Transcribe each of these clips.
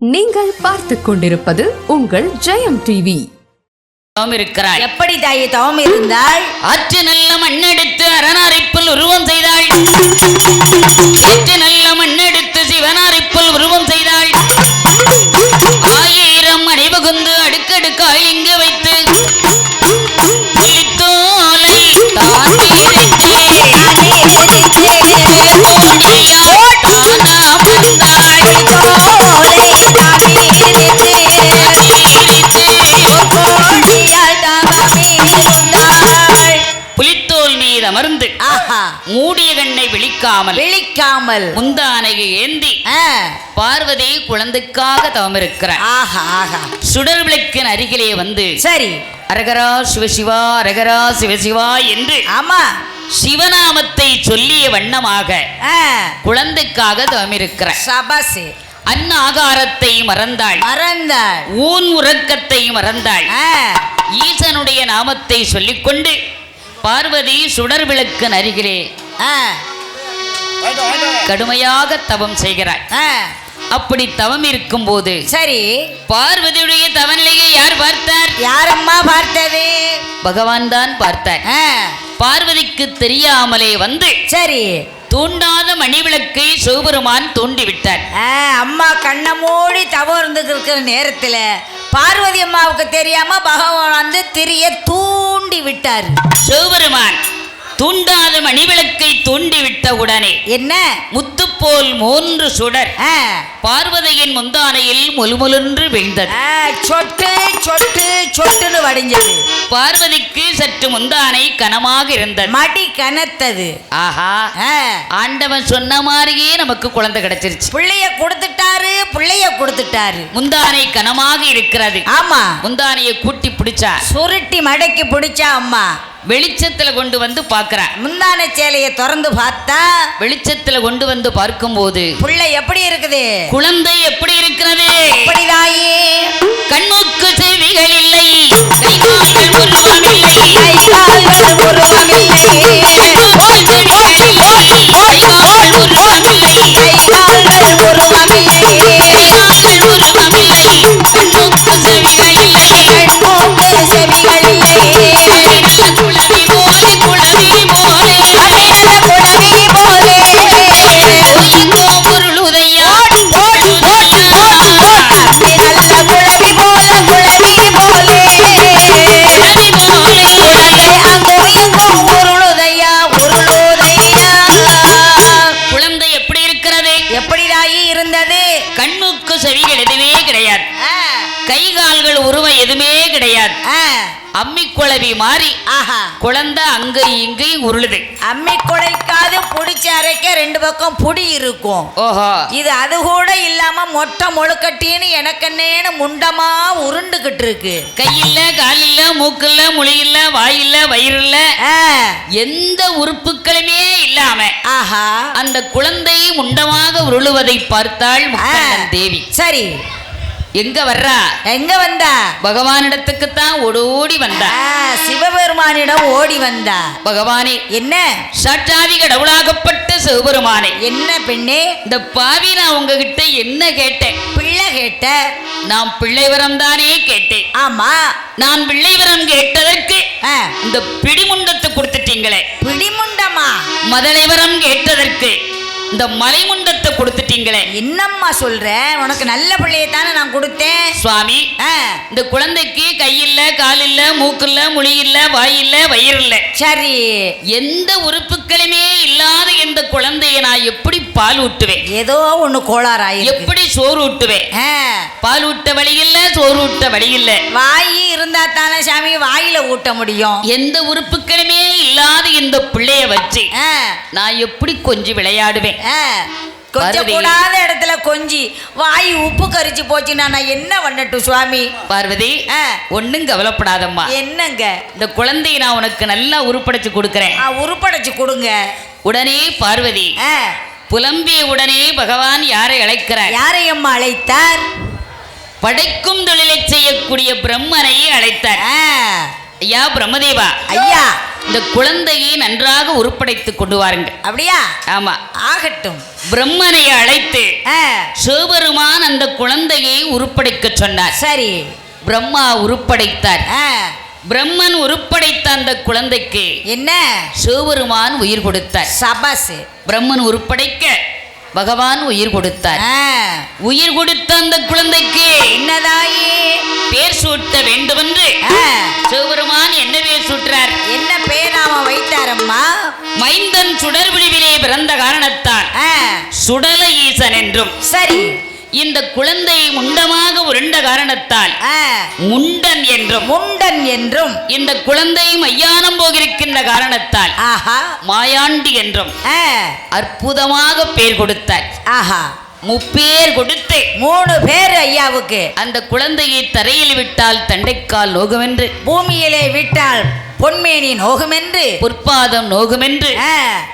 நீங்கள் பார்த்துக் கொண்டிருப்பது உங்கள் ஜெயம் டிவி. தவம் இருக்கிறாள் எப்படி தாயி தவம் இருந்தாள் ஆற்று நல்ல மண்ணெடுத்து அரணாரிப்புல் உருவம் செய்தாள் ஏற்று நல்ல மண்ணெடுத்து சிவனாரிப்புல் உருவம் செய்தாள் ஆயிரம் அணிபுகுந்து அடுக்கடுக்காய் இங்கு மீது அமர்ந்து மூடிய கண்ணை விழிக்காமல் விழிக்காமல். முந்தானையை ஏந்தி பார்வதி குழந்தைக்காக தவம் இருக்கிறார் ஆஹா ஆஹா. சுடர் விளக்கின் அருகிலே வந்து சரி. அரகரா சிவசிவா அரகரா சிவசிவா என்று ஆமா. சிவநாமத்தை சொல்லிய வண்ணமாக குழந்தைக்காக தவம் இருக்கிறார் சபாசு. அன்ன ஆகாரத்தை மறந்தாள். மறந்தாள். ஊன் உறக்கத்தை மறந்தாள். ஈசனுடைய நாமத்தை சொல்லிக்கொண்டு பார்வதி சுடர் விளக்கின் அருகிலே ஆ, கடுமையாக தவம் செய்கிறாள் ஆ. அப்படி தவம் இருக்கும்போது சரி. பார்வதியுடைய தவநிலையை யார் பார்த்தார்? யாரம்மா பார்த்தது? பகவான் தான் பார்த்தார். ஆ, பார்வதிக்கு தெரியாமலே வந்து சரி. தூண்டாத மணிவிளக்கை சிவபெருமான் தூண்டிவிட்டார். ஆ, அம்மா கண்ணை மூடி தவம் இருந்துட்டு இருக்கிற நேரத்துல பார்வதி அம்மாவுக்கு தெரியாம பகவான் வந்து திரிய தூண்டி விட்டார். சிவபெருமான் தூண்டாத மணிவிளக்கை தூண்டிவிட்ட உடனே என்ன? முத்துப்போல் மூன்று சுடர். பார்வதியின் முந்தானையில் முலுமுலுன்று விழுந்தது. சொட்டு சொட்டு சொட்டுன்னு வடிஞ்சது. பார்வதிக்கு சற்று முந்தானை கனமாக இருந்தது. மடி கனத்தது. ஆஹா. ஆண்டவன் சொன்ன மாதிரியே நமக்கு குழந்தை கிடைச்சிருச்சு. புள்ளைய கொடுத்துட்டாரு புள்ளைய கொடுத்துட்டாரு. முந்தானை கனமாக இருக்கிறது. ஆமா. முந்தானையை கூட்டி பிடிச்சா. சுருட்டி மடக்கி பிடிச்சா அம்மா. வெளிச்சத்துல கொண்டு வந்து பார்க்கறா. முந்தான சேலைய திறந்து பார்த்தா வெளிச்சத்துல கொண்டு வந்து பார்க்கும்போது புள்ள எப்படி இருக்குது? குழந்தை எப்படி இருக்கிறது? அப்படிதாயே. கண்ணுக்கு செவிகள் இல்லை. கை கால்கள் உருவம் எதுவுமே கிடையாது. அம்மி குழவி மாறி ஆஹா. குழந்தை அங்க இங்கேயும் உருளுது. அம்மி குடைக்காது புடிச்ச அரைக்க ரெண்டு பக்கம் புடி இருக்கும். ஓஹோ. இது அது கூட இல்லாம மொட்டை முழுக்கட்டின்னு எனக்கன்னேன்னு முண்டமா உருண்டுகிட்டு இருக்கு. கையில்ல காலில்ல மூக்கில்ல முழியில்ல வாயில்ல வயிறுல ஆ, எந்த உறுப்புகளுமே இல்லாம ஆஹா. அந்த குழந்தை முண்டமாக உருளுவதை பார்த்தாள் தேவி. சரி. எங்க வர்றா? எங்க வந்தா? பகவானிடத்துக்குத்தான் ஓடோடி வந்தா. ஆ, சிவபெருமானிடம் ஓடி வந்தா. பகவானே என்ன? சாட்சாதி கடவுளாகப்பட்ட சிவபெருமானே. என்ன பெண்ணே? இந்த பாவி நான் உங்ககிட்ட என்ன கேட்டேன்? பிள்ளை கேட்ட. நான் பிள்ளை வரம் தானே கேட்டேன். ஆமா. நான் பிள்ளை வரம் கேட்டதற்கு இந்த பிடிமுண்டத்தை கொடுத்துட்டீங்களே. பிடிமுண்டமா? மதலை வரம் கேட்டதற்கு இந்த மலைமுண்டத்தை கொடுத்துட்டீங்களே. என்னம்மா சொல்ற? உனக்கு நல்ல பிள்ளையை தானே நான் கொடுத்தேன். சுவாமி இந்த குழந்தைக்கு கையில்ல காலில்ல மூக்கில்ல முழியில்ல வாயில்ல வயிறில்ல. சரி. எந்த உறுப்புகளுமே இல்லாத இந்த குழந்தையை நான் எப்படி பால் ஊட்டுவேன்? ஏதோ ஒண்ணு கோளாறாயிருக்கு. எப்படி சோறு ஊட்டுவேன்? பால் ஊட்ட வழி இல்ல சோறு ஊட்ட வழி இல்ல வாய் இருந்தா தானே சாமி வாயில ஊட்ட முடியும். எந்த உறுப்புகளுமே இல்லாத இந்த பிள்ளைய வச்சு நான் எப்படி கொஞ்சம் விளையாடுவேன்? கொஞ்சம். கூடாத இடத்துல கொஞ்சி வாய் உப்பு கரிச்சு போச்சுன்னா நான் என்ன பண்ணட்டும் சுவாமி? பார்வதி ஒண்ணும் கவலைப்படாதம்மா. என்னங்க? இந்த குழந்தையை நான் உனக்கு நல்லா உருப்படைச்சு கொடுக்கறேன். உருப்படைச்சு கொடுங்க. உடனே பார்வதி புலம்பிய உடனே பகவான் யாரை அழைக்கிறார்? யாரை அம்மா அழைத்தார்? படைக்கும் தொழிலை செய்யக்கூடிய பிரம்மனை அழைத்தார். ஐயா பிரம்மதேவா? ஐயா. இந்த குழந்தையை நன்றாக உருப்படைத்துக் கொண்டு வாருங்க அப்படியா? ஆமா. ஆகட்டும். பிரம்மனை அழைத்து சிவபெருமான் அந்த குழந்தையை உருப்படைக்க சொன்னார். சரி. பிரம்மா உருப்படைத்தார். பிரம்மன் உருப்படைத்த அந்த குழந்தைக்கு என்ன? சிவபெருமான் உயிர் கொடுத்தார். சபாஸ் பிரம்மன் உருப்படைக்க பகவான் உயிர் கொடுத்தார். உயிர் கொடுத்த அந்த குழந்தைக்கு என்னதாயி? பேர் சூட்ட வேண்டுமென்று ஆ, சிவபெருமான் என்ன பேர் சூட்டுறார்? என்ன பேராம வைத்தாரம்மா? மைந்தன் சுடர் விழிவிலே பிறந்த காரணத்தால் சுடல ஈசன் என்றும் சரி. இந்த குழந்தை முண்டமாக உருண்ட காரணத்தால் முண்டன் என்றும் முண்டன் என்றும். இந்த குழந்தை மையானம் போகிருக்கின்ற காரணத்தால் ஆஹா. மாயாண்டி என்றும் அற்புதமாக பேர் கொடுத்தார். ஆஹா. முப்பேர் கொடுத்து மூணு பேர் ஐயாவுக்கு. அந்த குழந்தையை தரையில் விட்டால் தண்டைக்கால் நோகுமென்று. பூமியிலே விட்டால் பொன்மேனி நோகுமென்று. பொற்பாதம் நோகுமென்று.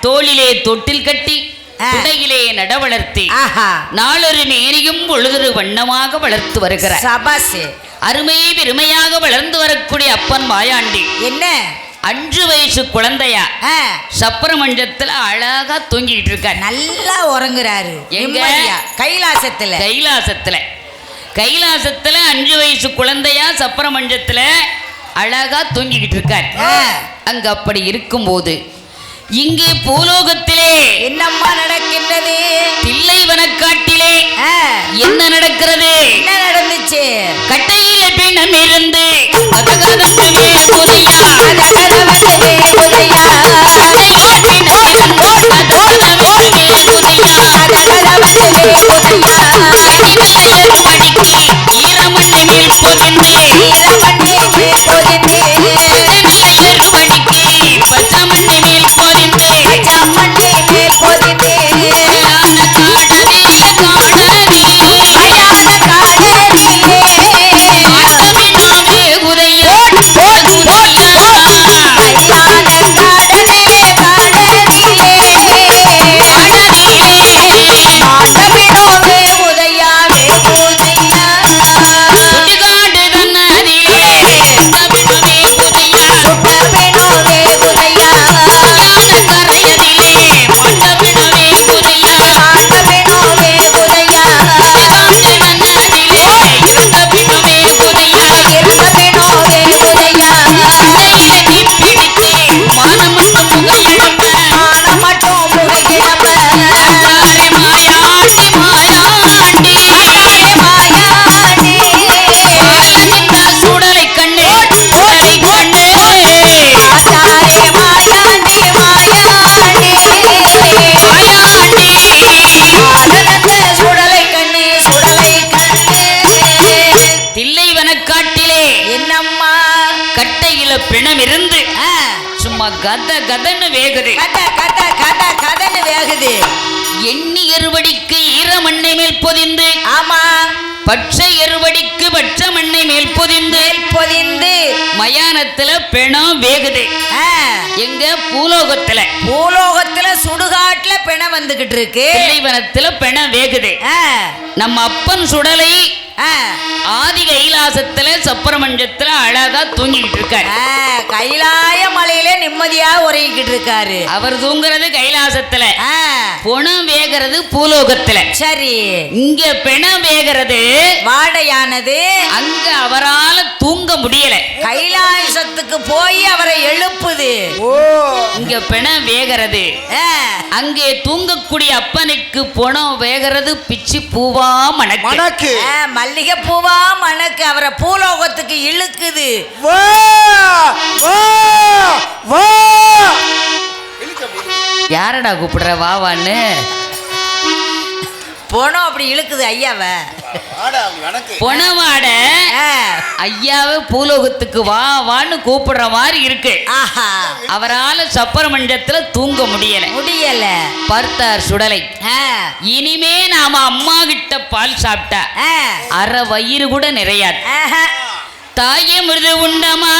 தோளிலே தொட்டில் கட்டி ஆ. துடையிலே நட வளர்த்தி ஆஹா. நாளொரு மேனியும் பொழுதொரு வண்ணமாக வளர்த்து வருகிறார். சபாஸ் அருமை பெருமையாக வளர்ந்து வரக்கூடிய அப்பன் மாயாண்டி. என்ன? அஞ்சு வயசு குழந்தையா? சப்பரமஞ்சத்துல அழகா தூங்கிட்டு இருக்கார். நல்லா உறங்குறாரு. எங்க? கைலாசத்துல. கைலாசத்துல. கைலாசத்துல அஞ்சு வயசு குழந்தையா சப்பரமஞ்சத்துல அழகா தூங்கிக்கிட்டு இருக்கார். அங்க அப்படி இருக்கும்போது இங்கே பூலோகத்திலே என்னம்மா நடக்கின்றது? தில்லை வனக்காட்டிலே கத கதன்னு வேகுது. கத கத கத கதன்னு வேகுது. எண்ணி எருவடிக்கு ஈர மண்ணை மேல் பொதிந்து. ஆமா. பச்சை எருவடிக்கு பச்ச மண்ணை மேல் பொதிந்து. பொதிந்து. மயானத்துல பிணம் வேகுது. எங்க பூலோகத்துல. பூலோகத்துல சுடுகாட்டுல பிணம் வந்துகிட்டு இருக்கு. தில்லைவனத்துல பிணம் வேகுது. நம்ம அப்பன் சுடலை ஆதி கைலாசத்துல சப்பரமஞ்சத்துல அழகா தூங்கிக்கிட்டு இருக்காரு. கைலாய மலையில நிம்மதியா உறங்கிக்கிட்டு இருக்காரு. அவர் தூங்குறது கைலாசத்துல. பொணம் வேகிறது பூலோகத்துல. சரி. இங்க பிணம் வேகிறது வாடையானது. அங்க அவரால தூங்க முடியல. கைலாசத்துக்கு போய் அவரை எழுப்புது. இங்க பிணம் வேகிறது. அங்கே தூங்கக்கூடிய அப்பனுக்கு பொணம் வேகிறது பிச்சி பூவா மணக்கு. மல்லிகை பூவா மணக்கு. அவரை பூலோகத்துக்கு இழுக்குது. வா! வா! வா! யாரடா கூப்பிடுற? வாவான்னு போனோம் அப்படி இழுக்குது ஐயாவை. ஆ, ஐயாவை பூலோகத்துக்கு வா வான்னு கூப்பிடுற மாதிரி இருக்கு. ஆஹா. அவரால சப்பரமஞ்சத்துல தூங்க முடியல. முடியல. பார்த்தார் சுடலை. இனிமே நாம அம்மா கிட்ட பால் சாப்பிட்டா அரை வயிறு கூட நிறையாது. தாயே மிருது உண்டமானால்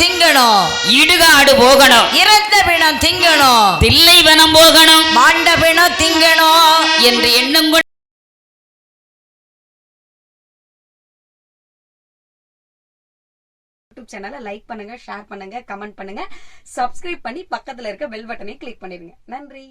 திங்கணும். இடுகாடு போகணும். ಇರತ್ತ ಬಿಣ திங்கணும். தில்லை வனம் போகணும். மாண்ட பிண திங்கணோ என்று எண்ணம் கொண்டு யூடியூப் சேனலை லைக் பண்ணுங்க ஷேர் பண்ணுங்க கமெண்ட் பண்ணுங்க. சப்ஸ்கிரைப் பண்ணி பக்கத்துல இருக்க பெல் பட்டனையும் கிளிக் பண்ணிடுங்க. நன்றி.